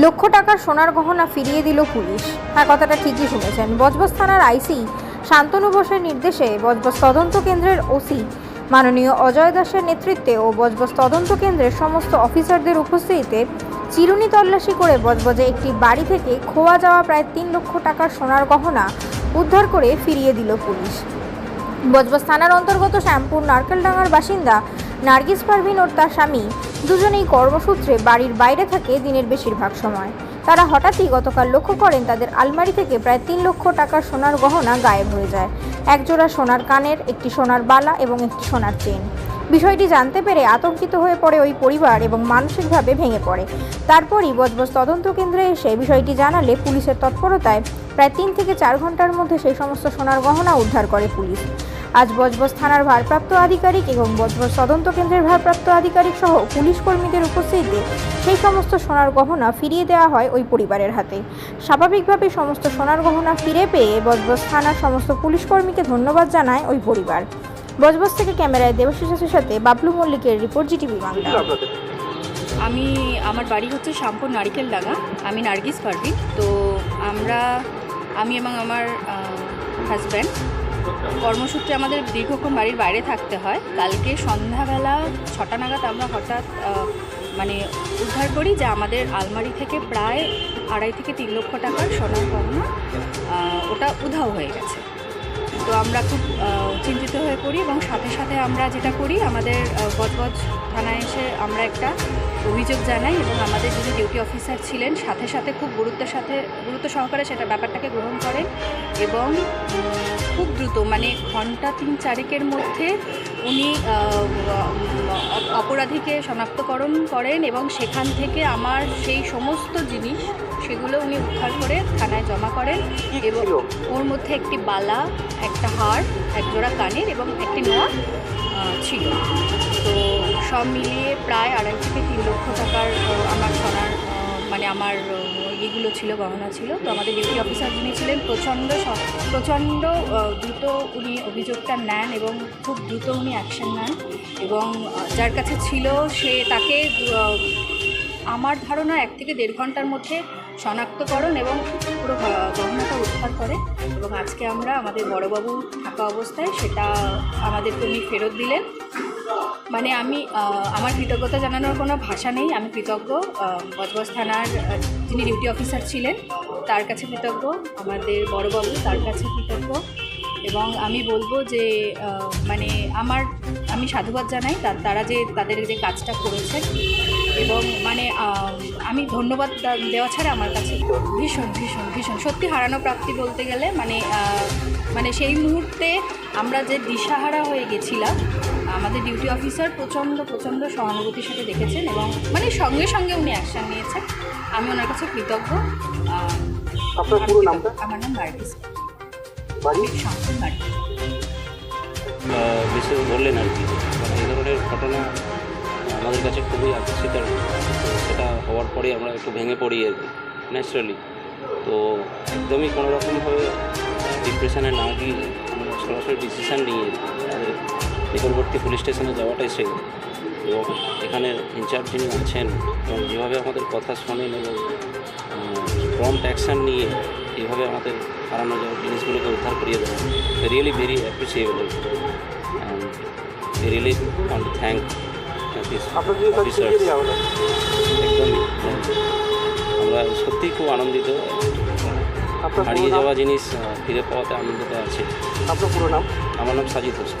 লক্ষ টাকার সোনার গহনা ফিরিয়ে দিল পুলিশ। হ্যাঁ কথাটা ঠিকই শুনেছেন। বজবজ থানার আইসি শান্তনু বোসের নির্দেশে বজবজ তদন্ত কেন্দ্রের ওসি মাননীয় অজয় দাসের নেতৃত্বে ও বজবজ তদন্ত কেন্দ্রের সমস্ত অফিসারদের উপস্থিতিতে চিরুনি তল্লাশি করে বজবজে একটি বাড়ি থেকে খোয়া যাওয়া প্রায় তিন লক্ষ টাকার সোনার গহনা উদ্ধার করে ফিরিয়ে দিল পুলিশ। বজবজ থানার অন্তর্গত শ্যামপুর নারকেলডাঙ্গার বাসিন্দা নার্গিস পারভিন ও তার স্বামী দুজনেই কর্মসূত্রে বাড়ির বাইরে থাকে দিনের বেশিরভাগ সময়। তারা হঠাৎই গতকাল লক্ষ্য করেন তাদের আলমারি থেকে প্রায় তিন লক্ষ টাকার সোনার গহনা গায়েব হয়ে যায়। একজোড়া সোনার কানের, একটি সোনার বালা এবং একটি সোনার চেন। বিষয়টি জানতে পেরে আতঙ্কিত হয়ে পড়ে ওই পরিবার এবং মানসিকভাবে ভেঙে পড়ে। তারপরই বজবজ তদন্ত কেন্দ্রে এসে বিষয়টি জানালে পুলিশের তৎপরতায় প্রায় তিন থেকে চার ঘণ্টার মধ্যে সেই সমস্ত সোনার গহনা উদ্ধার করে পুলিশ। আজ বজবজ থানার ভারপ্রাপ্ত আধিকারিক এবং বজবজ তদন্ত কেন্দ্রের ভারপ্রাপ্ত আধিকারিক সহ পুলিশ কর্মীদের উপস্থিতিতে সেই সমস্ত সোনার গহনা ফিরিয়ে দেওয়া হয় ওই পরিবারের হাতে। স্বাভাবিকভাবে সমস্ত সোনার গহনা ফিরে পেয়ে বজবজ থানার সমস্ত পুলিশ কর্মীকে ধন্যবাদ জানায় ওই পরিবার। বজবজ থেকে ক্যামেরায় দেবশিষের সাথে বাবলু মল্লিকের রিপোর্ট জিটিভি বাংলা। আমি, আমার বাড়ি হচ্ছে শ্যামপুর নারিকেল ডাঙ্গা। আমি নার্গিস পারভিন। তো আমরা, আমি এবং আমার হাজব্যান্ড কর্মসূত্রে আমাদের দীর্ঘক্ষণ বাড়ির বাইরে থাকতে হয়। কালকে সন্ধ্যাবেলা ছটা নাগাদ আমরা হঠাৎ মানে উদ্ধার করি যে আমাদের আলমারি থেকে প্রায় আড়াই থেকে তিন লক্ষ টাকার সোনার গহনা ওটা উধাও হয়ে গেছে। তো আমরা খুব চিন্তিত হয়ে পড়ি এবং সাথে সাথে আমরা যেটা করি, আমাদের বজবজ থানায় এসে আমরা একটা অভিযোগ জানাই এবং আমাদের যিনি ডিউটি অফিসার ছিলেন, সাথে সাথে খুব গুরুত্বের সাথে, গুরুত্ব সহকারে সেটা ব্যাপারটাকে গ্রহণ করেন এবং খুব দ্রুত মানে ঘণ্টা তিন চারেকের মধ্যে উনি অপরাধীকে শনাক্তকরণ করেন এবং সেখান থেকে আমার সেই সমস্ত জিনিস সেগুলো উনি উদ্ধার করে থানায় জমা করেন এবং ওর মধ্যে একটি বালা একটা হার এক জোড়া কানের এবং একটি নোয়া ছিল। তো সব মিলিয়ে প্রায় আড়াই থেকে তিন লক্ষ টাকার আমার আহ, মানে আমার ইয়েগুলো ছিল, গহনা ছিল। তো আমাদের ডিউটি অফিসার যিনি ছিলেন, প্রচণ্ড প্রচণ্ড দ্রুত উনি অভিযোগটা নেন এবং খুব দ্রুত উনি অ্যাকশন নেন। এবং যার কাছে ছিল সে তাকে আমার ধারণা এক থেকে দেড় ঘণ্টার মধ্যে শনাক্তকরণ এবং পুরো গহনাটা উদ্ধার করে। এবং আজকে আমরা আমাদের বড়বাবু থাকা অবস্থায় সেটা আমাদেরকে উনি ফেরত দিলেন। মানে আমি আমার কৃতজ্ঞতা জানানোর কোনো ভাষা নেই। আমি কৃতজ্ঞ বজবজ থানার যিনি ডিউটি অফিসার ছিলেন, তার কাছে কৃতজ্ঞ, আমাদের বড়বাবু তার কাছে কৃতজ্ঞ। এবং আমি বলব যে মানে আমার, আমি সাধুবাদ জানাই তারা যে তাদের যে কাজটা করেছেন। এবং মানে আমি ধন্যবাদ দেওয়া ছাড়া আমার কাছে ভীষণ ভীষণ ভীষণ, সত্যি হারানো প্রাপ্তি বলতে গেলে মানে মানে সেই মুহূর্তে আমরা যে দিশাহারা হয়ে গেছিলাম আমাদের ডিউটি অফিসার প্রচণ্ড প্রচণ্ড সহানুভূতির সাথে দেখেছেন এবং মানে সঙ্গে সঙ্গে উনি অ্যাকশান নিয়েছেন। আমি ওনার কাছে কৃতজ্ঞ। আহ, আপনার পুরো নামটা? আমার নাম বাড়ি? আহ, বিশেষ বললেন আর কি এই ধরনের ঘটনা আমাদের কাছে খুবই আকর্ষিত সেটা হওয়ার পরে আমরা একটু ভেঙে পড়ি আর কি ন্যাচারালি তো একদমই কোনো রকমভাবে ডিপ্রেশনে না গিয়ে আমরা সরাসরি ডিসিশান নিয়ে আমাদের নিকটবর্তী পুলিশ স্টেশনে যাওয়াটাই সেই। এবং এখানে ইনচার্জ যিনি আছেন এবং যেভাবে আমাদের কথা শোনেন এবং প্রম্পট অ্যাকশান নিয়ে এভাবে আমাদের হারানো যাওয়া জিনিসগুলোকে উদ্ধার করিয়ে দেওয়া really very appreciable and really want thank একদমই আমরা সত্যিই খুব আনন্দিত। হারিয়ে যাওয়া জিনিস ফিরে পাওয়াতে আনন্দিত আছে। আপনার পুরো নাম? আমার নাম সাজিদ হোসেন।